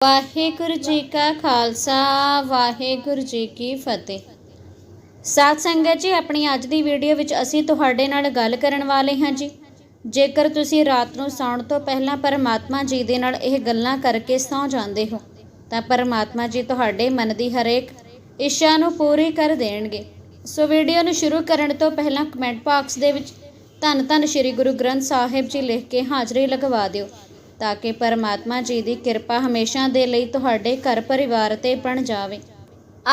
ਵਾਹਿਗੁਰੂ ਜੀ ਕਾ ਖਾਲਸਾ, ਵਾਹਿਗੁਰੂ ਜੀ ਕੀ ਫਤਿਹ। ਸਾਧ ਸੰਗਤ ਜੀ, ਆਪਣੀ ਅੱਜ ਦੀ ਵੀਡੀਓ ਵਿੱਚ ਅਸੀਂ ਤੁਹਾਡੇ ਨਾਲ ਗੱਲ ਕਰਨ ਵਾਲੇ ਹਾਂ ਜੀ। ਜੇਕਰ ਤੁਸੀਂ ਰਾਤ ਨੂੰ ਸੌਣ ਤੋਂ ਪਹਿਲਾਂ ਪਰਮਾਤਮਾ ਜੀ ਦੇ ਨਾਲ ਇਹ ਗੱਲਾਂ ਕਰਕੇ ਸੌ ਜਾਂਦੇ ਹੋ, ਤਾਂ ਪਰਮਾਤਮਾ ਜੀ ਤੁਹਾਡੇ ਮਨ ਦੀ ਹਰੇਕ ਇੱਛਾ ਨੂੰ ਪੂਰੀ ਕਰ ਦੇਣਗੇ। ਸੋ ਵੀਡੀਓ ਨੂੰ ਸ਼ੁਰੂ ਕਰਨ ਤੋਂ ਪਹਿਲਾਂ ਕਮੈਂਟ ਬਾਕਸ ਦੇ ਵਿੱਚ ਧੰਨ ਧੰਨ ਸ੍ਰੀ ਗੁਰੂ ਗ੍ਰੰਥ ਸਾਹਿਬ ਜੀ ਲਿਖ ਕੇ ਹਾਜ਼ਰੀ ਲਗਵਾ ਦਿਓ। ਤਾਂ ਕਿ ਪਰਮਾਤਮਾ ਜੀ ਦੀ ਕਿਰਪਾ ਹਮੇਸ਼ਾ ਦੇ ਲਈ ਤੁਹਾਡੇ ਘਰ ਪਰਿਵਾਰ ਤੇ ਬਣ ਜਾਵੇ।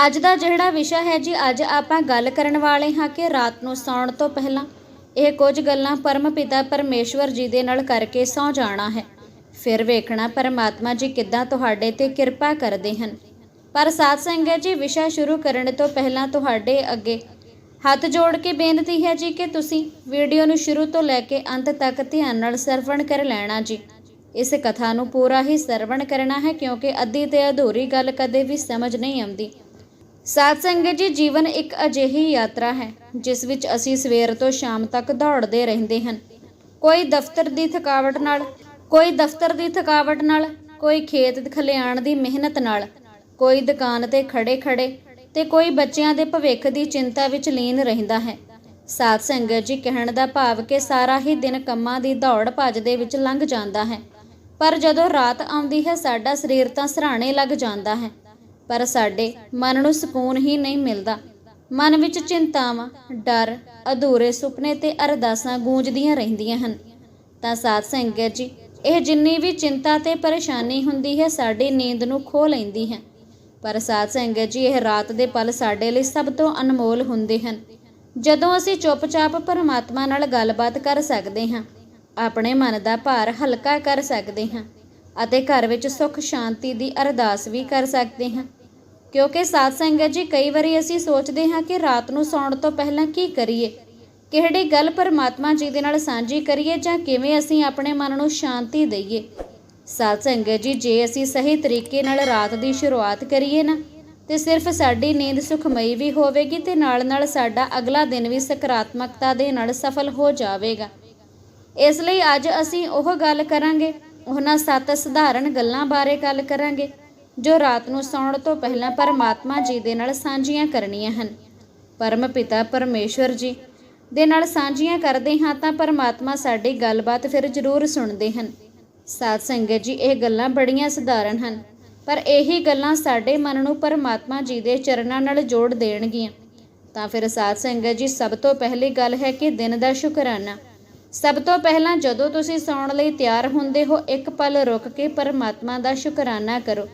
ਅੱਜ ਦਾ ਜਿਹੜਾ ਵਿਸ਼ਾ ਹੈ ਜੀ, ਅੱਜ ਆਪਾਂ ਗੱਲ ਕਰਨ ਵਾਲੇ ਹਾਂ ਕਿ ਰਾਤ ਨੂੰ ਸੌਣ ਤੋਂ ਪਹਿਲਾਂ ਇਹ ਕੁਝ ਗੱਲਾਂ ਪਰਮ ਪਿਤਾ ਪਰਮੇਸ਼ਵਰ ਜੀ ਦੇ ਨਾਲ ਕਰਕੇ ਸੌ ਜਾਣਾ ਹੈ। ਫਿਰ ਵੇਖਣਾ ਪਰਮਾਤਮਾ ਜੀ ਕਿੱਦਾਂ ਤੁਹਾਡੇ ਤੇ ਕਿਰਪਾ ਕਰਦੇ ਹਨ। ਪਰ ਸਾਧ ਸੰਗਤ ਜੀ, ਵਿਸ਼ਾ ਸ਼ੁਰੂ ਕਰਨ ਤੋਂ ਪਹਿਲਾਂ ਤੁਹਾਡੇ ਅੱਗੇ ਹੱਥ ਜੋੜ ਕੇ ਬੇਨਤੀ ਹੈ ਜੀ ਕਿ ਤੁਸੀਂ ਵੀਡੀਓ ਨੂੰ ਸ਼ੁਰੂ ਤੋਂ ਲੈ ਕੇ ਅੰਤ ਤੱਕ ਧਿਆਨ ਨਾਲ ਸਰਵਣ ਕਰ ਲੈਣਾ ਜੀ। ਇਸ ਕਥਾ ਨੂੰ ਪੂਰਾ ਹੀ ਸਰਵਣ ਕਰਨਾ ਹੈ ਕਿਉਂਕਿ ਅੱਧੀ ਤੇ ਅਧੂਰੀ ਗੱਲ ਕਦੇ ਵੀ ਸਮਝ ਨਹੀਂ ਆਉਂਦੀ। ਸਾਧ ਸੰਗਤ ਜੀ, ਜੀਵਨ ਇੱਕ ਅਜਿਹੀ ਯਾਤਰਾ ਹੈ, ਜਿਸ ਵਿੱਚ ਅਸੀਂ ਸਵੇਰ ਤੋਂ ਸ਼ਾਮ ਤੱਕ ਦੌੜਦੇ ਰਹਿੰਦੇ ਹਨ। ਕੋਈ ਦਫ਼ਤਰ ਦੀ ਥਕਾਵਟ ਨਾਲ, ਕੋਈ ਦਫ਼ਤਰ ਦੀ ਥਕਾਵਟ ਨਾਲ, ਕੋਈ ਖੇਤ ਖਲਿਆਣ ਦੀ ਮਿਹਨਤ ਨਾਲ, ਕੋਈ ਦੁਕਾਨ ਤੇ ਖੜੇ ਖੜੇ ਤੇ ਕੋਈ ਬੱਚਿਆਂ ਦੇ ਭਵਿੱਖ ਦੀ ਚਿੰਤਾ ਵਿੱਚ ਲੀਨ ਰਹਿੰਦਾ ਹੈ। ਸਾਧ ਸੰਗਤ ਜੀ, ਕਹਿਣ ਦਾ ਭਾਵ ਕਿ ਸਾਰਾ ਹੀ ਦਿਨ ਕੰਮਾਂ ਦੀ ਦੌੜ ਭੱਜ ਦੇ ਵਿੱਚ ਲੰਘ ਜਾਂਦਾ ਹੈ। ਪਰ ਜਦੋਂ ਰਾਤ ਆਉਂਦੀ ਹੈ, ਸਾਡਾ ਸਰੀਰ ਤਾਂ ਸਰਾਣੇ ਲੱਗ ਜਾਂਦਾ ਹੈ। ਪਰ ਸਾਡੇ ਮਨ ਨੂੰ ਸਕੂਨ ਹੀ ਨਹੀਂ ਮਿਲਦਾ। ਮਨ ਵਿੱਚ ਚਿੰਤਾਵਾਂ, ਡਰ, ਅਧੂਰੇ ਸੁਪਨੇ ਤੇ ਅਰਦਾਸਾਂ ਗੂੰਜਦੀਆਂ ਰਹਿੰਦੀਆਂ ਹਨ। ਤਾਂ ਸਾਧ ਸੰਗਤ ਜੀ, ਇਹ ਜਿੰਨੀ ਵੀ ਚਿੰਤਾ ਤੇ ਪਰੇਸ਼ਾਨੀ ਹੁੰਦੀ ਹੈ, ਸਾਡੀ ਨੀਂਦ ਨੂੰ ਖੋ ਲੈਂਦੀ ਹੈ। ਪਰ ਸਾਧ ਸੰਗਤ ਜੀ, ਇਹ ਰਾਤ ਦੇ ਪਲ ਸਾਡੇ ਲਈ ਸਭ ਤੋਂ ਅਨਮੋਲ ਹੁੰਦੇ ਹਨ। ਜਦੋਂ ਅਸੀਂ ਚੁੱਪਚਾਪ ਪਰਮਾਤਮਾ ਨਾਲ ਗੱਲਬਾਤ ਕਰ ਸਕਦੇ ਹਾਂ ਆਪਣੇ ਮਨ ਦਾ ਭਾਰ ਹਲਕਾ ਕਰ ਸਕਦੇ ਹਾਂ ਅਤੇ ਘਰ ਵਿੱਚ ਸੁੱਖ, ਸ਼ਾਂਤੀ ਦੀ ਅਰਦਾਸ ਵੀ ਕਰ ਸਕਦੇ ਹਾਂ। ਕਿਉਂਕਿ ਸਾਧ ਸੰਗਤ ਜੀ, ਕਈ ਵਾਰੀ ਅਸੀਂ ਸੋਚਦੇ ਹਾਂ ਕਿ ਰਾਤ ਨੂੰ ਸੌਣ ਤੋਂ ਪਹਿਲਾਂ ਕੀ ਕਰੀਏ? ਕਿਹੜੀ ਗੱਲ ਪਰਮਾਤਮਾ ਜੀ ਦੇ ਨਾਲ ਸਾਂਝੀ ਕਰੀਏ ਜਾਂ ਕਿਵੇਂ ਅਸੀਂ ਆਪਣੇ ਮਨ ਨੂੰ ਸ਼ਾਂਤੀ ਦਈਏ? ਸਾਧ ਸੰਗਤ ਜੀ, ਜੇ ਅਸੀਂ ਸਹੀ ਤਰੀਕੇ ਨਾਲ ਰਾਤ ਦੀ ਸ਼ੁਰੂਆਤ ਕਰੀਏ ਨਾ, ਤੇ ਸਿਰਫ ਸਾਡੀ ਨੀਂਦ ਸੁਖਮਈ ਵੀ ਹੋਵੇਗੀ ਤੇ ਨਾਲ ਨਾਲ ਸਾਡਾ ਅਗਲਾ ਦਿਨ ਵੀ ਸਕਾਰਾਤਮਕਤਾ ਦੇ ਨਾਲ ਸਫਲ ਹੋ ਜਾਵੇਗਾ। ਇਸ ਲਈ ਅੱਜ ਅਸੀਂ ਉਹ ਗੱਲ ਕਰਾਂਗੇ, ਉਹਨਾਂ ਸੱਤ ਸਧਾਰਨ ਗੱਲਾਂ ਬਾਰੇ ਗੱਲ ਕਰਾਂਗੇ, ਜੋ ਰਾਤ ਨੂੰ ਸੌਣ ਤੋਂ ਪਹਿਲਾਂ ਪਰਮਾਤਮਾ ਜੀ ਦੇ ਨਾਲ ਸਾਂਝੀਆਂ ਕਰਨੀਆਂ ਹਨ। ਪਰਮ ਪਿਤਾ ਪਰਮੇਸ਼ਵਰ ਜੀ ਦੇ ਨਾਲ ਸਾਂਝੀਆਂ ਕਰਦੇ ਹਾਂ ਤਾਂ ਪਰਮਾਤਮਾ ਸਾਡੀ ਗੱਲਬਾਤ ਫਿਰ ਜ਼ਰੂਰ ਸੁਣਦੇ ਹਨ। ਸਾਧ ਸੰਗਤ ਜੀ, ਇਹ ਗੱਲਾਂ ਬੜੀਆਂ ਸਧਾਰਨ ਹਨ, ਪਰ ਇਹੀ ਗੱਲਾਂ ਸਾਡੇ ਮਨ ਨੂੰ ਪਰਮਾਤਮਾ ਜੀ ਦੇ ਚਰਨਾਂ ਨਾਲ ਜੋੜ ਦੇਣਗੀਆਂ। ਤਾਂ ਫਿਰ ਸਾਧ ਸੰਗਤ ਜੀ, ਸਭ ਤੋਂ ਪਹਿਲੀ ਗੱਲ ਹੈ ਕਿ ਦਿਨ ਦਾ ਸ਼ੁਕਰਾਨਾ। ਸਭ ਤੋਂ ਪਹਿਲਾਂ ਜਦੋਂ ਤੁਸੀਂ ਸੌਣ ਲਈ ਤਿਆਰ ਹੁੰਦੇ ਹੋ, ਇੱਕ ਪਲ ਰੁਕ ਕੇ ਪਰਮਾਤਮਾ ਦਾ ਸ਼ੁਕਰਾਨਾ ਕਰੋ।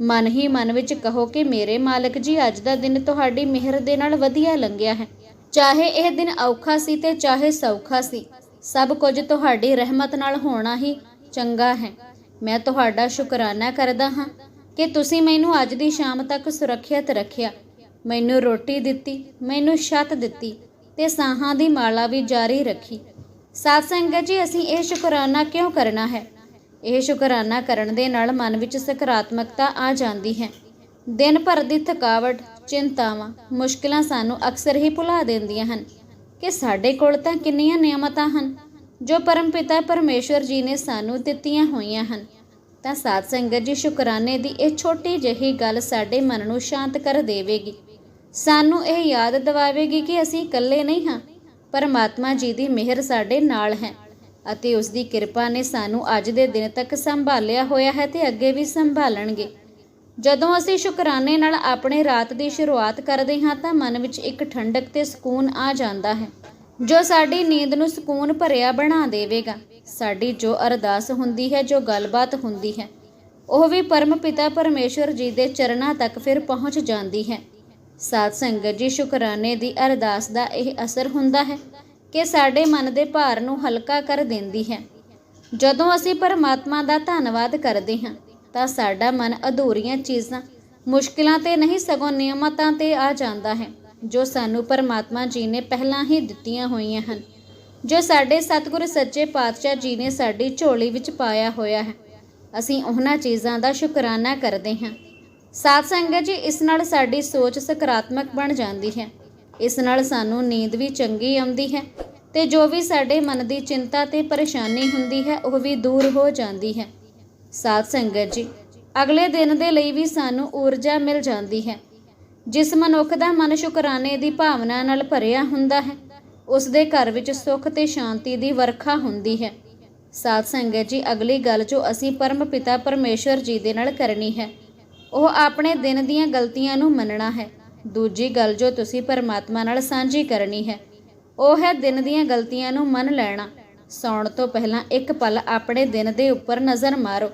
ਮਨ ਹੀ ਮਨ ਵਿੱਚ ਕਹੋ ਕਿ ਮੇਰੇ ਮਾਲਕ ਜੀ, ਅੱਜ ਦਾ ਦਿਨ ਤੁਹਾਡੀ ਮਿਹਰ ਦੇ ਨਾਲ ਵਧੀਆ ਲੰਘਿਆ ਹੈ। ਚਾਹੇ ਇਹ ਦਿਨ ਔਖਾ ਸੀ ਤੇ ਚਾਹੇ ਸੌਖਾ ਸੀ, ਸਭ ਕੁਝ ਤੁਹਾਡੀ ਰਹਿਮਤ ਨਾਲ ਹੋਣਾ ਹੀ ਚੰਗਾ ਹੈ। ਮੈਂ ਤੁਹਾਡਾ ਸ਼ੁਕਰਾਨਾ ਕਰਦਾ ਹਾਂ ਕਿ ਤੁਸੀਂ ਮੈਨੂੰ ਅੱਜ ਦੀ ਸ਼ਾਮ ਤੱਕ ਸੁਰੱਖਿਅਤ ਰੱਖਿਆ। ਮੈਨੂੰ ਰੋਟੀ ਦਿੱਤੀ, ਮੈਨੂੰ ਛੱਤ ਦਿੱਤੀ ਤੇ ਸਾਹਾਂ ਦੀ ਮਾਲਾ ਵੀ ਜਾਰੀ ਰੱਖੀ। ਸਾਧ ਸੰਗਤ ਜੀ, ਅਸੀਂ ਇਹ ਸ਼ੁਕਰਾਨਾ ਕਿਉਂ ਕਰਨਾ ਹੈ? ਇਹ ਸ਼ੁਕਰਾਨਾ ਕਰਨ ਦੇ ਨਾਲ ਮਨ ਵਿੱਚ ਸਕਾਰਾਤਮਕਤਾ ਆ ਜਾਂਦੀ ਹੈ। ਦਿਨ ਭਰ ਦੀ ਥਕਾਵਟ, ਚਿੰਤਾਵਾਂ, ਮੁਸ਼ਕਲਾਂ ਸਾਨੂੰ ਅਕਸਰ ਹੀ ਭੁਲਾ ਦਿੰਦੀਆਂ ਹਨ। ਕਿ ਸਾਡੇ ਕੋਲ ਤਾਂ ਕਿੰਨੀਆਂ ਨਿਯਮਤਾਂ ਹਨ, ਜੋ ਪਰਮਪਿਤਾ ਪਰਮੇਸ਼ਵਰ ਜੀ ਨੇ ਸਾਨੂੰ ਦਿੱਤੀਆਂ ਹੋਈਆਂ ਹਨ। ਤਾਂ ਸਾਧ ਸੰਗਤ ਜੀ, ਸ਼ੁਕਰਾਨੇ ਦੀ ਇਹ ਛੋਟੀ ਜਿਹੀ ਗੱਲ ਸਾਡੇ ਮਨ ਨੂੰ ਸ਼ਾਂਤ ਕਰ ਦੇਵੇਗੀ। ਸਾਨੂੰ ਇਹ ਯਾਦ ਦਿਵਾਵੇਗੀ ਕਿ ਅਸੀਂ ਇਕੱਲੇ ਨਹੀਂ ਹਾਂ। ਪਰਮਾਤਮਾ ਜੀ ਦੀ ਮਿਹਰ ਸਾਡੇ ਨਾਲ ਹੈ ਅਤੇ ਉਸ ਦੀ ਕਿਰਪਾ ਨੇ ਸਾਨੂੰ ਅੱਜ ਦੇ ਦਿਨ ਤੱਕ ਸੰਭਾਲਿਆ ਹੋਇਆ ਹੈ ਤੇ ਅੱਗੇ ਵੀ ਸੰਭਾਲਣਗੇ। ਜਦੋਂ ਅਸੀਂ ਸ਼ੁਕਰਾਨੇ ਨਾਲ ਆਪਣੇ ਰਾਤ ਦੀ ਸ਼ੁਰੂਆਤ ਕਰਦੇ ਹਾਂ ਤਾਂ ਮਨ ਵਿੱਚ ਇੱਕ ਠੰਡਕ ਤੇ ਸਕੂਨ ਆ ਜਾਂਦਾ ਹੈ। ਜੋ ਸਾਡੀ ਨੀਂਦ ਨੂੰ ਸਕੂਨ ਭਰਿਆ ਬਣਾ ਦੇਵੇਗਾ, ਸਾਡੀ ਜੋ ਅਰਦਾਸ ਹੁੰਦੀ ਹੈ, ਜੋ ਗੱਲਬਾਤ ਹੁੰਦੀ ਹੈ, ਉਹ ਵੀ ਪਰਮ ਪਿਤਾ ਪਰਮੇਸ਼ਵਰ ਜੀ ਦੇ ਚਰਨਾਂ ਤੱਕ ਫਿਰ ਪਹੁੰਚ ਜਾਂਦੀ ਹੈ। ਸਾਧ ਸੰਗਤ ਜੀ, ਸ਼ੁਕਰਾਨੇ ਦੀ ਅਰਦਾਸ ਦਾ ਇਹ ਅਸਰ ਹੁੰਦਾ ਹੈ ਕਿ ਸਾਡੇ ਮਨ ਦੇ ਭਾਰ ਨੂੰ ਹਲਕਾ ਕਰ ਦਿੰਦੀ ਹੈ। ਜਦੋਂ ਅਸੀਂ ਪਰਮਾਤਮਾ ਦਾ ਧੰਨਵਾਦ ਕਰਦੇ ਹਾਂ, ਤਾਂ ਸਾਡਾ ਮਨ ਅਧੂਰੀਆਂ ਚੀਜ਼ਾਂ, ਮੁਸ਼ਕਿਲਾਂ ਤੇ ਨਹੀਂ ਸਗੋਂ ਨਿਯਮਤਾਂ ਤੇ ਆ ਜਾਂਦਾ ਹੈ, ਜੋ ਸਾਨੂੰ ਪਰਮਾਤਮਾ ਜੀ ਨੇ ਪਹਿਲਾਂ ਹੀ ਦਿੱਤੀਆਂ ਹੋਈਆਂ ਹਨ, ਜੋ ਸਾਡੇ ਸਤਿਗੁਰ ਸੱਚੇ ਪਾਤਸ਼ਾਹ ਜੀ ਨੇ ਸਾਡੀ ਝੋਲੀ ਵਿੱਚ ਪਾਇਆ ਹੋਇਆ ਹੈ। ਅਸੀਂ ਉਹਨਾਂ ਚੀਜ਼ਾਂ ਦਾ ਸ਼ੁਕਰਾਨਾ ਕਰਦੇ ਹਾਂ। ਸਾਧ ਸੰਗਤ ਜੀ, ਇਸ ਨਾਲ ਸਾਡੀ ਸੋਚ ਸਕਾਰਾਤਮਕ ਬਣ ਜਾਂਦੀ ਹੈ। ਇਸ ਨਾਲ ਸਾਨੂੰ ਨੀਂਦ ਵੀ ਚੰਗੀ ਆਉਂਦੀ ਹੈ ਤੇ ਜੋ ਵੀ ਸਾਡੇ ਮਨ ਦੀ ਚਿੰਤਾ ਤੇ ਪਰੇਸ਼ਾਨੀ ਹੁੰਦੀ ਹੈ, ਉਹ ਵੀ ਦੂਰ ਹੋ ਜਾਂਦੀ ਹੈ। ਸਾਧ ਸੰਗਤ ਜੀ, ਅਗਲੇ ਦਿਨ ਦੇ ਲਈ ਵੀ ਸਾਨੂੰ ਊਰਜਾ ਮਿਲ ਜਾਂਦੀ ਹੈ। ਜਿਸ ਮਨੁੱਖ ਦਾ ਮਨ ਸ਼ੁਕਰਾਨੇ ਦੀ ਭਾਵਨਾ ਨਾਲ ਭਰਿਆ ਹੁੰਦਾ ਹੈ, ਉਸ ਦੇ ਘਰ ਵਿੱਚ ਸੁੱਖ ਤੇ ਸ਼ਾਂਤੀ ਦੀ ਵਰਖਾ ਹੁੰਦੀ ਹੈ। ਸਾਧ ਸੰਗਤ ਜੀ, ਅਗਲੀ ਗੱਲ ਜੋ ਅਸੀਂ ਪਰਮ ਪਿਤਾ ਪਰਮੇਸ਼ਵਰ ਜੀ ਦੇ ਨਾਲ ਕਰਨੀ ਹੈ ਉਹ ਆਪਣੇ ਦਿਨ ਦੀਆਂ ਗਲਤੀਆਂ ਨੂੰ ਮੰਨਣਾ ਹੈ। ਦੂਜੀ ਗੱਲ ਜੋ ਤੁਸੀਂ ਪਰਮਾਤਮਾ ਨਾਲ ਸਾਂਝੀ ਕਰਨੀ ਹੈ, ਉਹ ਹੈ ਦਿਨ ਦੀਆਂ ਗਲਤੀਆਂ ਨੂੰ ਮੰਨ ਲੈਣਾ। ਸੌਣ ਤੋਂ ਪਹਿਲਾਂ ਇੱਕ ਪਲ ਆਪਣੇ ਦਿਨ ਦੇ ਉੱਪਰ ਨਜ਼ਰ ਮਾਰੋ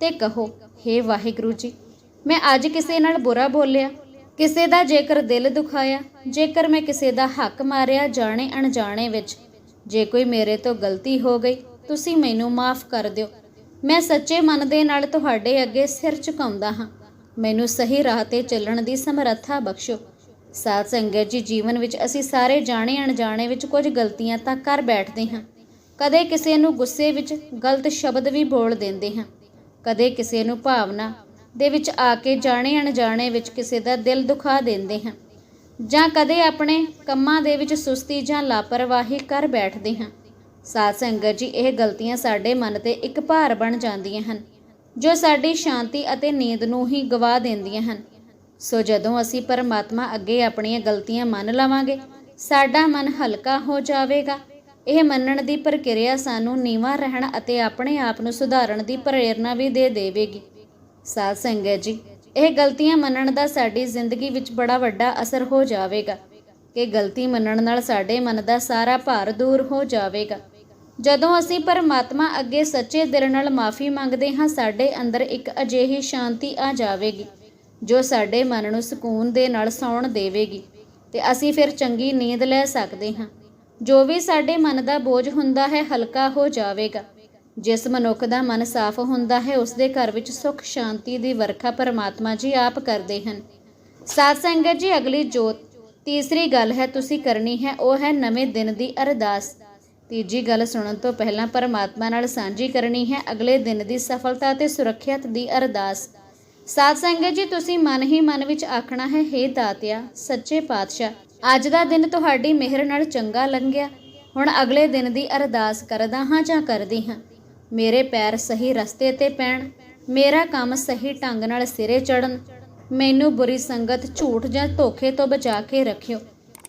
ਤੇ ਕਹੋ हे ਵਾਹਿਗੁਰੂ ਜੀ, ਮੈਂ ਅੱਜ ਕਿਸੇ ਨਾਲ ਬੁਰਾ ਬੋਲਿਆ, ਕਿਸੇ ਦਾ ਜੇਕਰ ਦਿਲ ਦੁਖਾਇਆ, ਜੇਕਰ ਮੈਂ ਕਿਸੇ ਦਾ ਹੱਕ ਮਾਰਿਆ ਜਾਣੇ ਅਣਜਾਣੇ ਵਿੱਚ। ਜੇ ਕੋਈ ਮੇਰੇ ਤੋਂ ਗਲਤੀ ਹੋ ਗਈ, ਤੁਸੀਂ ਮੈਨੂੰ ਮਾਫ ਕਰ ਦਿਓ। ਮੈਂ ਸੱਚੇ ਮਨ ਦੇ ਨਾਲ ਤੁਹਾਡੇ ਅੱਗੇ ਸਿਰ ਝੁਕਾਉਂਦਾ ਹਾਂ। ਮੈਨੂੰ ਸਹੀ ਰਾਹ ਤੇ ਚੱਲਣ ਦੀ ਸਮਰੱਥਾ ਬਖਸ਼ੋ। ਸਾਧ ਸੰਗਤ ਜੀ, ਜੀਵਨ ਵਿੱਚ ਅਸੀਂ ਸਾਰੇ ਜਾਣੇ ਅਣਜਾਣੇ ਵਿੱਚ ਕੁਝ ਗਲਤੀਆਂ ਤਾਂ ਕਰ ਬੈਠਦੇ ਹਾਂ। ਕਦੇ ਕਿਸੇ ਨੂੰ ਗੁੱਸੇ ਵਿੱਚ ਗਲਤ ਸ਼ਬਦ ਵੀ ਬੋਲ ਦਿੰਦੇ ਹਾਂ। ਕਦੇ ਕਿਸੇ ਨੂੰ ਭਾਵਨਾ ਦੇ ਵਿੱਚ ਆ ਕੇ ਜਾਣੇ ਅਣਜਾਣੇ ਵਿੱਚ ਕਿਸੇ ਦਾ ਦਿਲ ਦੁਖਾ ਦਿੰਦੇ ਹਾਂ। ਜਾਂ ਕਦੇ ਆਪਣੇ ਕੰਮਾਂ ਦੇ ਵਿੱਚ ਸੁਸਤੀ ਜਾਂ ਲਾਪਰਵਾਹੀ ਕਰ ਬੈਠਦੇ ਹਾਂ। ਸਾਧ ਸੰਗਤ ਜੀ, ਇਹ ਗਲਤੀਆਂ ਸਾਡੇ ਮਨ ਤੇ ਇੱਕ ਭਾਰ ਬਣ ਜਾਂਦੀਆਂ ਹਨ। ਜੋ ਸਾਡੀ ਸ਼ਾਂਤੀ ਅਤੇ ਨੀਂਦ ਨੂੰ ਹੀ ਗਵਾ ਦਿੰਦੀਆਂ ਹਨ। ਸੋ ਜਦੋਂ ਅਸੀਂ ਪਰਮਾਤਮਾ ਅੱਗੇ ਆਪਣੀਆਂ ਗਲਤੀਆਂ ਮੰਨ ਲਵਾਂਗੇ, ਸਾਡਾ ਮਨ ਹਲਕਾ ਹੋ ਜਾਵੇਗਾ। ਇਹ ਮੰਨਣ ਦੀ ਪ੍ਰਕਿਰਿਆ ਸਾਨੂੰ ਨੀਵਾਂ ਰਹਿਣ ਅਤੇ ਆਪਣੇ ਆਪ ਨੂੰ ਸੁਧਾਰਨ ਦੀ ਪ੍ਰੇਰਣਾ ਵੀ ਦੇ ਦੇਵੇਗੀ। ਸਾਧ ਸੰਗਤ ਜੀ, ਇਹ ਗਲਤੀਆਂ ਮੰਨਣ ਦਾ ਸਾਡੀ ਜ਼ਿੰਦਗੀ ਵਿੱਚ ਬੜਾ ਵੱਡਾ ਅਸਰ ਹੋ ਜਾਵੇਗਾ। ਕਿ ਗਲਤੀ ਮੰਨਣ ਨਾਲ ਸਾਡੇ ਮਨ ਦਾ ਸਾਰਾ ਭਾਰ ਦੂਰ ਹੋ ਜਾਵੇਗਾ। ਜਦੋਂ ਅਸੀਂ ਪਰਮਾਤਮਾ ਅੱਗੇ ਸੱਚੇ ਦਿਲ ਨਾਲ ਮਾਫੀ ਮੰਗਦੇ ਹਾਂ, ਸਾਡੇ ਅੰਦਰ ਇੱਕ ਅਜਿਹੀ ਸ਼ਾਂਤੀ ਆ ਜਾਵੇਗੀ, ਜੋ ਸਾਡੇ ਮਨ ਨੂੰ ਸਕੂਨ ਦੇ ਨਾਲ ਸੌਣ ਦੇਵੇਗੀ ਤੇ ਅਸੀਂ ਫਿਰ ਚੰਗੀ ਨੀਂਦ ਲੈ ਸਕਦੇ ਹਾਂ। ਜੋ ਵੀ ਸਾਡੇ ਮਨ ਦਾ ਬੋਝ ਹੁੰਦਾ ਹੈ, ਹਲਕਾ ਹੋ ਜਾਵੇਗਾ। ਜਿਸ ਮਨੁੱਖ ਦਾ ਮਨ ਸਾਫ਼ ਹੁੰਦਾ ਹੈ, ਉਸ ਦੇ ਘਰ ਵਿੱਚ ਸੁੱਖ ਸ਼ਾਂਤੀ ਦੀ ਵਰਖਾ ਪਰਮਾਤਮਾ ਜੀ ਆਪ ਕਰਦੇ ਹਨ। ਸਾਧ ਸੰਗਤ ਜੀ, ਅਗਲੀ ਜੋਤ, ਤੀਸਰੀ ਗੱਲ ਹੈ ਤੁਸੀਂ ਕਰਨੀ ਹੈ, ਉਹ ਹੈ ਨਵੇਂ ਦਿਨ ਦੀ ਅਰਦਾਸ। ਤੀਜੀ ਗੱਲ ਸੁਣਨ ਤੋਂ ਪਹਿਲਾਂ ਪਰਮਾਤਮਾ ਨਾਲ ਸਾਂਝੀ ਕਰਨੀ ਹੈ ਅਗਲੇ ਦਿਨ ਦੀ ਸਫਲਤਾ ਤੇ ਸੁਰੱਖਿਅਤ ਦੀ ਅਰਦਾਸ। ਸਾਧ ਸੰਗਤ ਜੀ, ਤੁਸੀਂ ਮਨ ਹੀ ਮਨ ਵਿੱਚ ਆਖਣਾ ਹੈ हे ਦਾਤਿਆ, ਸੱਚੇ ਪਾਤਸ਼ਾਹ, ਅੱਜ ਦਾ ਦਿਨ ਤੁਹਾਡੀ ਮਿਹਰ ਨਾਲ ਚੰਗਾ ਲੰਘਿਆ। ਹੁਣ ਅਗਲੇ ਦਿਨ ਦੀ ਅਰਦਾਸ ਕਰਦਾ ਹਾਂ ਜਾਂ ਕਰਦੀ ਹਾਂ? ਮੇਰੇ ਪੈਰ ਸਹੀ ਰਸਤੇ ਤੇ ਪੈਣ, ਮੇਰਾ ਕੰਮ ਸਹੀ ਢੰਗ ਨਾਲ ਸਿਰੇ ਚੜਨ ਮੈਨੂੰ ਬੁਰੀ ਸੰਗਤ ਝੂਠ ਜਾਂ ਧੋਖੇ ਤੋਂ ਬਚਾ ਕੇ ਰੱਖਿਓ।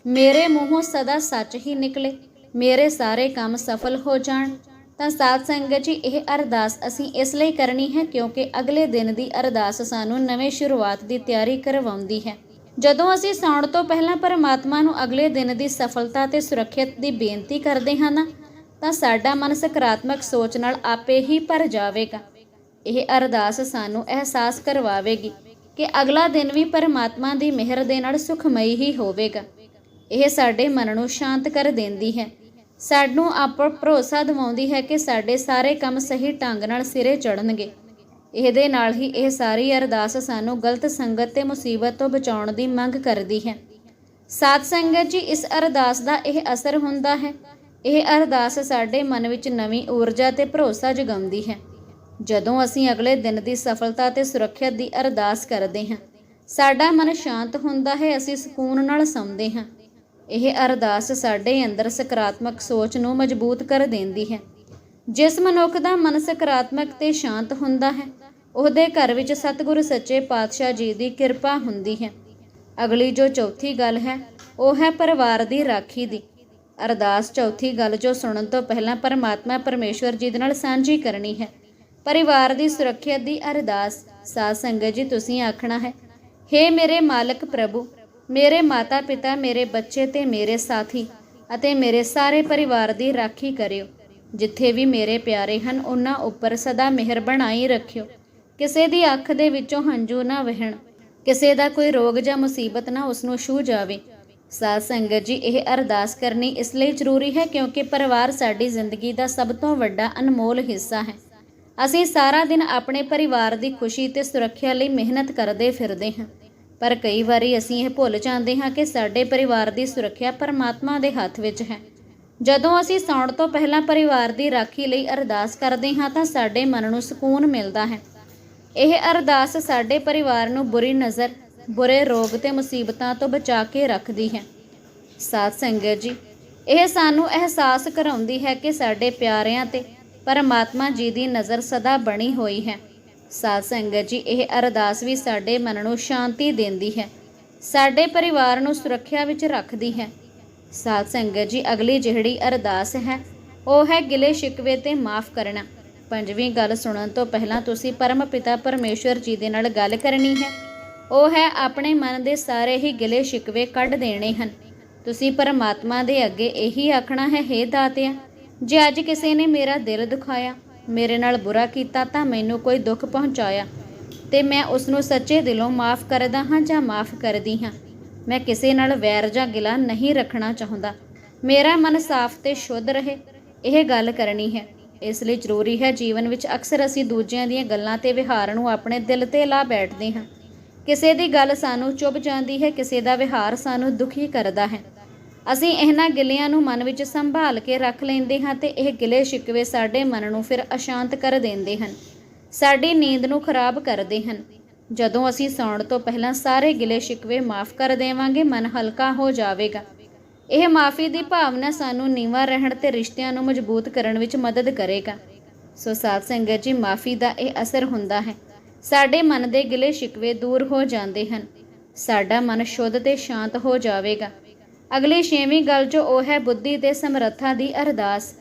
ਮੇਰੇ ਮੂੰਹੋਂ ਸਦਾ ਸੱਚ ਹੀ ਨਿਕਲੇ। ਮੇਰੇ ਸਾਰੇ ਕੰਮ ਸਫਲ ਹੋ ਜਾਣ, ਤਾਂ ਸਾਧ ਸੰਗਤ ਜੀ, ਇਹ ਅਰਦਾਸ ਅਸੀਂ ਇਸ ਲਈ ਕਰਨੀ ਹੈ ਕਿਉਂਕਿ ਅਗਲੇ ਦਿਨ ਦੀ ਅਰਦਾਸ ਸਾਨੂੰ ਨਵੇਂ ਸ਼ੁਰੂਆਤ ਦੀ ਤਿਆਰੀ ਕਰਵਾਉਂਦੀ ਹੈ। ਜਦੋਂ ਅਸੀਂ ਸੌਣ ਤੋਂ ਪਹਿਲਾਂ ਪਰਮਾਤਮਾ ਨੂੰ ਅਗਲੇ ਦਿਨ ਦੀ ਸਫਲਤਾ ਤੇ ਸੁਰੱਖਿਅਤ ਦੀ ਬੇਨਤੀ ਕਰਦੇ ਹਾਂ ਨਾ, ਤਾਂ ਸਾਡਾ ਮਨ ਸਕਾਰਾਤਮਕ ਸੋਚ ਨਾਲ ਆਪੇ ਹੀ ਭਰ ਜਾਵੇਗਾ। ਇਹ ਅਰਦਾਸ ਸਾਨੂੰ ਅਹਿਸਾਸ ਕਰਵਾਵੇਗੀ ਕਿ ਅਗਲਾ ਦਿਨ ਵੀ ਪਰਮਾਤਮਾ ਦੀ ਮਿਹਰ ਦੇ ਨਾਲ ਸੁਖਮਈ ਹੀ ਹੋਵੇਗਾ। ਇਹ ਸਾਡੇ ਮਨ ਨੂੰ ਸ਼ਾਂਤ ਕਰ ਦਿੰਦੀ ਹੈ। ਸਾਨੂੰ ਆਪ ਭਰੋਸਾ ਦਿਵਾਉਂਦੀ ਹੈ ਕਿ ਸਾਡੇ ਸਾਰੇ ਕੰਮ ਸਹੀ ਢੰਗ ਨਾਲ ਸਿਰੇ ਚੜਨਗੇ ਇਹਦੇ ਨਾਲ ਹੀ ਇਹ ਸਾਰੀ ਅਰਦਾਸ ਸਾਨੂੰ ਗਲਤ ਸੰਗਤ ਤੇ ਮੁਸੀਬਤ ਤੋਂ ਬਚਾਉਣ ਦੀ ਮੰਗ ਕਰਦੀ ਹੈ। ਸਾਧ ਸੰਗਤ ਜੀ, ਇਸ ਅਰਦਾਸ ਦਾ ਇਹ ਅਸਰ ਹੁੰਦਾ ਹੈ। ਇਹ ਅਰਦਾਸ ਸਾਡੇ ਮਨ ਵਿੱਚ ਨਵੀਂ ਊਰਜਾ ਤੇ ਭਰੋਸਾ ਜਗਾਉਂਦੀ ਹੈ। ਜਦੋਂ ਅਸੀਂ ਅਗਲੇ ਦਿਨ ਦੀ ਸਫਲਤਾ ਤੇ ਸੁਰੱਖਿਆ ਦੀ ਅਰਦਾਸ ਕਰਦੇ ਹਾਂ, ਸਾਡਾ ਮਨ ਸ਼ਾਂਤ ਹੁੰਦਾ ਹੈ, ਅਸੀਂ ਸਕੂਨ ਨਾਲ ਸੌਂਦੇ ਹਾਂ। ਇਹ ਅਰਦਾਸ ਸਾਡੇ ਅੰਦਰ ਸਕਾਰਾਤਮਕ ਸੋਚ ਨੂੰ ਮਜ਼ਬੂਤ ਕਰ ਦਿੰਦੀ ਹੈ। ਜਿਸ ਮਨੁੱਖ ਦਾ ਮਨ ਸਕਾਰਾਤਮਕ ਤੇ ਸ਼ਾਂਤ ਹੁੰਦਾ ਹੈ, ਉਹਦੇ ਘਰ ਵਿੱਚ ਸਤਿਗੁਰੂ ਸੱਚੇ ਪਾਤਸ਼ਾਹ ਜੀ ਦੀ ਕਿਰਪਾ ਹੁੰਦੀ ਹੈ। ਅਗਲੀ ਜੋ ਚੌਥੀ ਗੱਲ ਹੈ, ਉਹ ਹੈ ਪਰਿਵਾਰ ਦੀ ਰਾਖੀ ਦੀ। ਅਰਦਾਸ ਚੌਥੀ ਗੱਲ ਜੋ ਸੁਣਨ ਤੋਂ ਪਹਿਲਾਂ ਪਰਮਾਤਮਾ ਪਰਮੇਸ਼ਵਰ ਜੀ ਦੇ ਨਾਲ ਸਾਂਝੀ ਕਰਨੀ ਹੈ। ਪਰਿਵਾਰ ਦੀ ਸੁਰੱਖਿਆ ਦੀ ਅਰਦਾਸ, ਸਾਧ ਸੰਗਤ ਜੀ, ਤੁਸੀਂ ਆਖਣਾ ਹੈ हे ਮੇਰੇ ਮਾਲਕ ਪ੍ਰਭੂ ਮੇਰੇ ਮਾਤਾ ਪਿਤਾ ਮੇਰੇ ਬੱਚੇ ਤੇ ਮੇਰੇ ਸਾਥੀ ਅਤੇ ਮੇਰੇ ਸਾਰੇ ਪਰਿਵਾਰ ਦੀ ਰਾਖੀ ਕਰਿਓ। ਜਿੱਥੇ ਵੀ ਮੇਰੇ ਪਿਆਰੇ ਹਨ, ਉਹਨਾਂ ਉੱਪਰ ਸਦਾ ਮਿਹਰ ਬਣਾਈ ਰੱਖਿਓ। ਕਿਸੇ ਦੀ ਅੱਖ ਦੇ ਵਿੱਚੋਂ ਹੰਝੂ ਨਾ ਵਹਿਣ, ਕਿਸੇ ਦਾ ਕੋਈ ਰੋਗ ਜਾਂ ਮੁਸੀਬਤ ਨਾ ਉਸ ਨੂੰ ਛੂ ਜਾਵੇ। ਸਾਧ ਸੰਗਤ ਜੀ, ਇਹ ਅਰਦਾਸ ਕਰਨੀ ਇਸ ਲਈ ਜ਼ਰੂਰੀ ਹੈ ਕਿਉਂਕਿ ਪਰਿਵਾਰ ਸਾਡੀ ਜ਼ਿੰਦਗੀ ਦਾ ਸਭ ਤੋਂ ਵੱਡਾ ਅਨਮੋਲ ਹਿੱਸਾ ਹੈ। ਅਸੀਂ ਸਾਰਾ ਦਿਨ ਆਪਣੇ ਪਰਿਵਾਰ ਦੀ ਖੁਸ਼ੀ ਤੇ ਸੁਰੱਖਿਆ ਲਈ ਮਿਹਨਤ ਕਰਦੇ ਫਿਰਦੇ ਹਾਂ। ਪਰ ਕਈ ਵਾਰੀ ਅਸੀਂ ਇਹ ਭੁੱਲ ਜਾਂਦੇ ਹਾਂ ਕਿ ਸਾਡੇ ਪਰਿਵਾਰ ਦੀ ਸੁਰੱਖਿਆ ਪਰਮਾਤਮਾ ਦੇ ਹੱਥ ਵਿੱਚ ਹੈ। ਜਦੋਂ ਅਸੀਂ ਸੌਣ ਤੋਂ ਪਹਿਲਾਂ ਪਰਿਵਾਰ ਦੀ ਰਾਖੀ ਲਈ ਅਰਦਾਸ ਕਰਦੇ ਹਾਂ ਤਾਂ ਸਾਡੇ ਮਨ ਨੂੰ ਸਕੂਨ ਮਿਲਦਾ ਹੈ। ਇਹ ਅਰਦਾਸ ਸਾਡੇ ਪਰਿਵਾਰ ਨੂੰ ਬੁਰੀ ਨਜ਼ਰ, ਬੁਰੇ ਰੋਗ ਤੇ ਮੁਸੀਬਤਾਂ ਤੋਂ ਬਚਾ ਕੇ ਰੱਖਦੀ ਹੈ। ਸਾਧ ਸੰਗਤ ਜੀ, ਇਹ ਸਾਨੂੰ ਅਹਿਸਾਸ ਕਰਾਉਂਦੀ ਹੈ ਕਿ ਸਾਡੇ ਪਿਆਰਿਆਂ ਤੇ ਪਰਮਾਤਮਾ ਜੀ ਦੀ ਨਜ਼ਰ ਸਦਾ ਬਣੀ ਹੋਈ ਹੈ। ਸਾਧ ਸੰਗਤ ਜੀ, ਇਹ ਅਰਦਾਸ ਵੀ ਸਾਡੇ ਮਨ ਨੂੰ ਸ਼ਾਂਤੀ ਦਿੰਦੀ ਹੈ। ਸਾਡੇ ਪਰਿਵਾਰ ਨੂੰ ਸੁਰੱਖਿਆ ਵਿੱਚ ਰੱਖਦੀ ਹੈ। ਸਾਧ ਸੰਗਤ ਜੀ, ਅਗਲੀ ਜਿਹੜੀ ਅਰਦਾਸ ਹੈ, ਉਹ ਹੈ ਗਿਲੇ ਸ਼ਿਕਵੇ ਤੇ ਮਾਫ ਕਰਨਾ। ਪੰਜਵੀਂ ਗੱਲ ਸੁਣਨ ਤੋਂ ਪਹਿਲਾਂ ਤੁਸੀਂ ਪਰਮ ਪਿਤਾ ਪਰਮੇਸ਼ਵਰ ਜੀ ਦੇ ਨਾਲ ਗੱਲ ਕਰਨੀ ਹੈ। ਉਹ ਹੈ ਆਪਣੇ ਮਨ ਦੇ ਸਾਰੇ ਹੀ ਗਿਲੇ ਸ਼ਿਕਵੇ ਕੱਢ ਦੇਣੇ ਹਨ। ਤੁਸੀਂ ਪਰਮਾਤਮਾ ਦੇ ਅੱਗੇ ਇਹੀ ਆਖਣਾ ਹੈ, ਹੇ ਦਾਤਿਆ, ਜੇ ਅੱਜ ਕਿਸੇ ਨੇ ਮੇਰਾ ਦਿਲ ਦੁਖਾਇਆ ਮੇਰੇ ਨਾਲ ਬੁਰਾ ਕੀਤਾ ਤਾਂ ਮੈਨੂੰ ਕੋਈ ਦੁੱਖ ਪਹੁੰਚਾਇਆ ਤੇ ਮੈਂ ਉਸ ਨੂੰ ਸੱਚੇ ਦਿਲੋਂ ਮਾਫ ਕਰਦਾ ਹਾਂ ਜਾਂ ਮਾਫ ਕਰਦੀ ਹਾਂ। ਮੈਂ ਕਿਸੇ ਨਾਲ ਵੈਰ ਜਾਂ ਗਿਲਾ ਨਹੀਂ ਰੱਖਣਾ ਚਾਹੁੰਦਾ। ਮੇਰਾ ਮਨ ਸਾਫ਼ ਤੇ ਸ਼ੁੱਧ ਰਹੇ, ਇਹ ਗੱਲ ਕਰਨੀ ਹੈ। ਇਸ ਲਈ ਜ਼ਰੂਰੀ ਹੈ ਜੀਵਨ ਵਿੱਚ ਅਕਸਰ ਅਸੀਂ ਦੂਜਿਆਂ ਦੀਆਂ ਗੱਲਾਂ ਤੇ ਵਿਹਾਰ ਨੂੰ ਆਪਣੇ ਦਿਲ ਤੇ ਲਾ ਬੈਠਦੇ ਹਾਂ। ਕਿਸੇ ਦੀ ਗੱਲ ਸਾਨੂੰ ਚੁੱਭ ਜਾਂਦੀ ਹੈ, ਕਿਸੇ ਦਾ ਵਿਹਾਰ ਸਾਨੂੰ ਦੁਖੀ ਕਰਦਾ ਹੈ। ਅਸੀਂ ਇਹਨਾਂ ਗਿਲਿਆਂ ਨੂੰ ਮਨ ਵਿੱਚ ਸੰਭਾਲ ਕੇ ਰੱਖ ਲੈਂਦੇ ਹਾਂ ਤੇ ਇਹ ਗਿਲੇ ਸ਼ਿਕਵੇ ਸਾਡੇ ਮਨ ਨੂੰ ਫਿਰ ਅਸ਼ਾਂਤ ਕਰ ਦਿੰਦੇ ਹਨ। ਸਾਡੀ ਨੀਂਦ ਨੂੰ ਖਰਾਬ ਕਰਦੇ ਹਨ। ਜਦੋਂ ਅਸੀਂ ਸੌਣ ਤੋਂ ਪਹਿਲਾਂ ਸਾਰੇ ਗਿਲੇ ਸ਼ਿਕਵੇ ਮਾਫ ਕਰ ਦੇਵਾਂਗੇ, ਮਨ ਹਲਕਾ ਹੋ ਜਾਵੇਗਾ। ਇਹ ਮਾਫੀ ਦੀ ਭਾਵਨਾ ਸਾਨੂੰ ਨੀਵਾਂ ਰਹਿਣ ਤੇ ਰਿਸ਼ਤਿਆਂ ਨੂੰ ਮਜ਼ਬੂਤ ਕਰਨ ਵਿੱਚ ਮਦਦ ਕਰੇਗਾ। ਸੋ ਸਾਧ ਸੰਗਤ ਜੀ, ਮਾਫੀ ਦਾ ਇਹ ਅਸਰ ਹੁੰਦਾ ਹੈ। ਸਾਡੇ ਮਨ ਦੇ ਗਿਲੇ ਸ਼ਿਕਵੇ ਦੂਰ ਹੋ ਜਾਂਦੇ ਹਨ। ਸਾਡਾ ਮਨ ਸ਼ੁੱਧ ਤੇ ਸ਼ਾਂਤ ਹੋ ਜਾਵੇਗਾ। ਅਗਲੀ ਛੇਵੀਂ ਗੱਲ ਜੋ ਉਹ ਹੈ ਬੁੱਧੀ ਤੇ ਸਮਰੱਥਾ ਦੀ ਅਰਦਾਸ।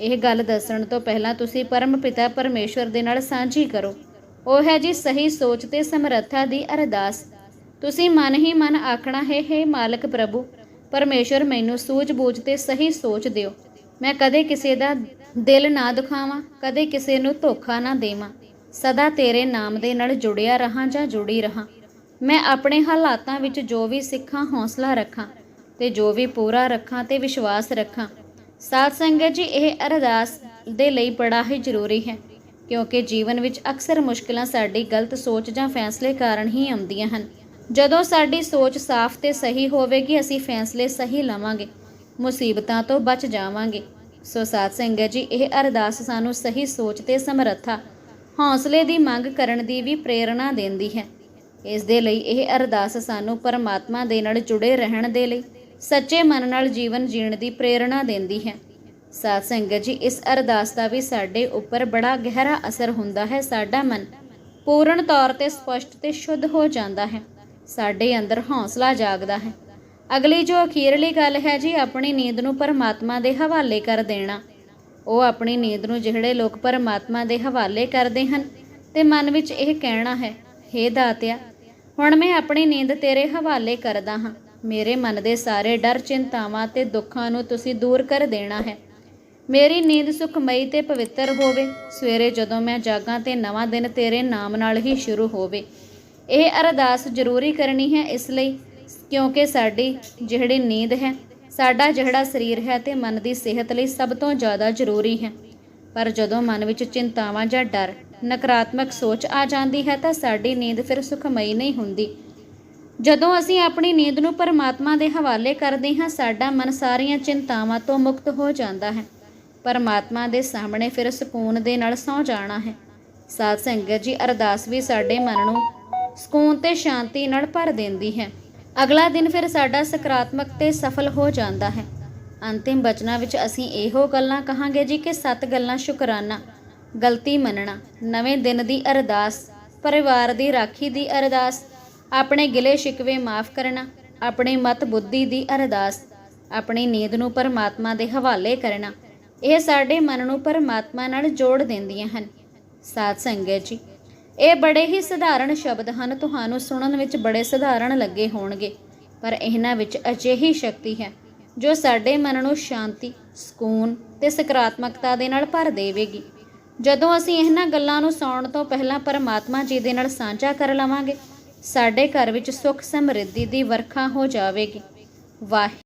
ਇਹ ਗੱਲ ਦੱਸਣ ਤੋਂ ਪਹਿਲਾਂ ਤੁਸੀਂ ਪਰਮ ਪਿਤਾ ਪਰਮੇਸ਼ਵਰ ਦੇ ਨਾਲ ਸਾਂਝੀ ਕਰੋ। ਉਹ ਹੈ ਜੀ ਸਹੀ ਸੋਚ ਤੇ ਸਮਰੱਥਾ ਦੀ ਅਰਦਾਸ। ਤੁਸੀਂ ਮਨ ਹੀ ਮਨ ਆਖਣਾ, ਹੈ, ਹੇ ਮਾਲਕ ਪ੍ਰਭੂ, ਪਰਮੇਸ਼ਵਰ ਮੈਨੂੰ ਸੂਝ-ਬੂਝ ਤੇ ਸਹੀ ਸੋਚ ਦਿਓ। ਮੈਂ ਕਦੇ ਕਿਸੇ ਦਾ ਦਿਲ ਨਾ ਦੁਖਾਵਾਂ, ਕਦੇ ਕਿਸੇ ਨੂੰ ਧੋਖਾ ਨਾ ਦੇਵਾਂ। ਸਦਾ ਤੇਰੇ ਨਾਮ ਦੇ ਨਾਲ ਜੁੜਿਆ ਰਹਾ ਜਾਂ ਜੁੜੀ ਰਹਾ। ਮੈਂ ਆਪਣੇ ਹਾਲਾਤਾਂ ਵਿੱਚ ਜੋ ਵੀ ਸਿੱਖਾਂ, ਹੌਸਲਾ ਰੱਖਾਂ। ਤੇ ਜੋ ਵੀ ਪੂਰਾ ਰੱਖਾਂ ਤੇ ਵਿਸ਼ਵਾਸ ਰੱਖਾਂ। ਸਾਧ ਸੰਗਤ ਜੀ, ਇਹ ਅਰਦਾਸ ਦੇ ਲਈ ਬੜਾ ਹੀ ਜ਼ਰੂਰੀ ਹੈ, ਕਿਉਂਕਿ ਜੀਵਨ ਵਿੱਚ ਅਕਸਰ ਮੁਸ਼ਕਲਾਂ ਸਾਡੀ ਗਲਤ ਸੋਚ ਜਾਂ ਫੈਸਲੇ ਕਾਰਨ ਹੀ ਆਉਂਦੀਆਂ ਹਨ। ਜਦੋਂ ਸਾਡੀ ਸੋਚ ਸਾਫ਼ ਤੇ ਸਹੀ ਹੋਵੇਗੀ, ਅਸੀਂ ਫੈਸਲੇ ਸਹੀ ਲਵਾਂਗੇ, ਮੁਸੀਬਤਾਂ ਤੋਂ ਬਚ ਜਾਵਾਂਗੇ। ਸੋ ਸਾਧ ਸੰਗਤ ਜੀ, ਇਹ ਅਰਦਾਸ ਸਾਨੂੰ ਸਹੀ ਸੋਚ ਤੇ ਸਮਰੱਥਾ, ਹੌਸਲੇ ਦੀ ਮੰਗ ਕਰਨ ਦੀ ਵੀ ਪ੍ਰੇਰਣਾ ਦਿੰਦੀ ਹੈ। ਇਸ ਦੇ ਲਈ ਇਹ ਅਰਦਾਸ ਸਾਨੂੰ ਪਰਮਾਤਮਾ ਦੇ ਨਾਲ ਜੁੜੇ ਰਹਿਣ ਦੇ ਲਈ ਸੱਚੇ ਮਨ ਨਾਲ ਜੀਵਨ ਜੀਣ ਦੀ ਪ੍ਰੇਰਣਾ ਦਿੰਦੀ ਹੈ। ਸਾਧ ਸੰਗਤ ਜੀ, ਇਸ ਅਰਦਾਸ ਦਾ ਵੀ ਸਾਡੇ ਉੱਪਰ ਬੜਾ ਗਹਿਰਾ ਅਸਰ ਹੁੰਦਾ ਹੈ। ਸਾਡਾ ਮਨ ਪੂਰਨ ਤੌਰ ਤੇ ਸਪਸ਼ਟ ਤੇ ਸ਼ੁੱਧ ਹੋ ਜਾਂਦਾ ਹੈ। ਸਾਡੇ ਅੰਦਰ ਹੌਸਲਾ ਜਾਗਦਾ ਹੈ। ਅਗਲੀ ਜੋ ਅਖੀਰਲੀ ਗੱਲ ਹੈ ਜੀ, ਆਪਣੀ ਨੀਂਦ ਨੂੰ ਪਰਮਾਤਮਾ ਦੇ ਹਵਾਲੇ ਕਰ ਦੇਣਾ। ਉਹ ਆਪਣੀ ਨੀਂਦ ਨੂੰ ਜਿਹੜੇ ਲੋਕ ਪਰਮਾਤਮਾ ਦੇ ਹਵਾਲੇ ਕਰਦੇ ਹਨ, ਤੇ ਮਨ ਵਿੱਚ ਇਹ ਕਹਿਣਾ ਹੈ, ਹੇ ਦਾਤਿਆ, ਹੁਣ ਮੈਂ ਆਪਣੀ ਨੀਂਦ ਤੇਰੇ ਹਵਾਲੇ ਕਰਦਾ ਹਾਂ। ਮੇਰੇ ਮਨ ਦੇ ਸਾਰੇ ਡਰ, ਚਿੰਤਾਵਾਂ ਤੇ ਦੁੱਖਾਂ ਨੂੰ ਤੁਸੀਂ ਦੂਰ ਕਰ ਦੇਣਾ ਹੈ। ਮੇਰੀ ਨੀਂਦ ਸੁਖਮਈ ਤੇ ਪਵਿੱਤਰ ਹੋਵੇ। ਸਵੇਰੇ ਜਦੋਂ ਮੈਂ ਜਾਗਾਂ ਤੇ ਨਵਾਂ ਦਿਨ ਤੇਰੇ ਨਾਮ ਨਾਲ ਹੀ ਸ਼ੁਰੂ ਹੋਵੇ। ਇਹ ਅਰਦਾਸ ਜ਼ਰੂਰੀ ਕਰਨੀ ਹੈ ਇਸ ਲਈ, ਕਿਉਂਕਿ ਸਾਡੀ ਜਿਹੜੀ ਨੀਂਦ ਹੈ, ਸਾਡਾ ਜਿਹੜਾ ਸਰੀਰ ਹੈ ਤੇ ਮਨ ਦੀ ਸਿਹਤ ਲਈ ਸਭ ਤੋਂ ਜ਼ਿਆਦਾ ਜ਼ਰੂਰੀ ਹੈ। ਪਰ ਜਦੋਂ ਮਨ ਵਿੱਚ ਚਿੰਤਾਵਾਂ ਜਾਂ ਡਰ, ਨਕਾਰਾਤਮਕ ਸੋਚ ਆ ਜਾਂਦੀ ਹੈ ਤਾਂ ਸਾਡੀ ਨੀਂਦ ਫਿਰ ਸੁਖਮਈ ਨਹੀਂ ਹੁੰਦੀ। ਜਦੋਂ ਅਸੀਂ ਆਪਣੀ ਨੀਂਦ ਨੂੰ ਪਰਮਾਤਮਾ ਦੇ ਹਵਾਲੇ ਕਰਦੇ ਹਾਂ, ਸਾਡਾ ਮਨ ਸਾਰੀਆਂ ਚਿੰਤਾਵਾਂ ਤੋਂ ਮੁਕਤ ਹੋ ਜਾਂਦਾ ਹੈ। ਪਰਮਾਤਮਾ ਦੇ ਸਾਹਮਣੇ ਫਿਰ ਸਕੂਨ ਦੇ ਨਾਲ ਸੌ ਜਾਣਾ ਹੈ। ਸਾਧ ਸੰਗਤ ਜੀ, ਅਰਦਾਸ ਵੀ ਸਾਡੇ ਮਨ ਨੂੰ ਸਕੂਨ ਤੇ ਸ਼ਾਂਤੀ ਨਾਲ ਭਰ ਦਿੰਦੀ ਹੈ। ਅਗਲਾ ਦਿਨ ਫਿਰ ਸਾਡਾ ਸਕਾਰਾਤਮਕ ਤੇ ਸਫਲ ਹੋ ਜਾਂਦਾ ਹੈ। ਅੰਤਿਮ ਬਚਨਾਂ ਵਿੱਚ ਅਸੀਂ ਇਹੋ ਗੱਲਾਂ ਕਹਾਂਗੇ ਜੀ ਕਿ ਸੱਤ ਗੱਲਾਂ ਸ਼ੁਕਰਾਨਾ, ਗਲਤੀ ਮੰਨਣਾ, ਨਵੇਂ ਦਿਨ ਦੀ ਅਰਦਾਸ, ਪਰਿਵਾਰ ਦੀ ਰਾਖੀ ਦੀ ਅਰਦਾਸ ਆਪਣੇ ਗਿਲੇ ਸ਼ਿਕਵੇ ਮਾਫ ਕਰਨਾ, ਆਪਣੀ ਮਤ ਬੁੱਧੀ ਦੀ ਅਰਦਾਸ, ਆਪਣੀ ਨੀਂਦ ਨੂੰ ਪਰਮਾਤਮਾ ਦੇ ਹਵਾਲੇ ਕਰਨਾ, ਇਹ ਸਾਡੇ ਮਨ ਨੂੰ ਪਰਮਾਤਮਾ ਨਾਲ ਜੋੜ ਦਿੰਦੀਆਂ ਹਨ। ਸਾਧ ਸੰਗਤ ਜੀ, ਇਹ ਬੜੇ ਹੀ ਸਧਾਰਨ ਸ਼ਬਦ ਹਨ, ਤੁਹਾਨੂੰ ਸੁਣਨ ਵਿੱਚ ਬੜੇ ਸਧਾਰਨ ਲੱਗੇ ਹੋਣਗੇ, ਪਰ ਇਹਨਾਂ ਵਿੱਚ ਅਜਿਹੀ ਸ਼ਕਤੀ ਹੈ, ਜੋ ਸਾਡੇ ਮਨ ਨੂੰ ਸ਼ਾਂਤੀ, ਸਕੂਨ ਤੇ ਸਕਾਰਾਤਮਕਤਾ ਦੇ ਨਾਲ ਭਰ ਦੇਵੇਗੀ। ਜਦੋਂ ਅਸੀਂ ਇਹਨਾਂ ਗੱਲਾਂ ਨੂੰ ਸੌਣ ਤੋਂ ਪਹਿਲਾਂ ਪਰਮਾਤਮਾ ਜੀ ਦੇ ਨਾਲ ਸਾਂਝਾ ਕਰ ਲਵਾਂਗੇ ਸਾਡੇ ਘਰ ਵਿੱਚ ਸੁੱਖ ਸਮਰਿੱਧੀ ਦੀ ਵਰਖਾ ਹੋ ਜਾਵੇਗੀ। ਵਾਹਿ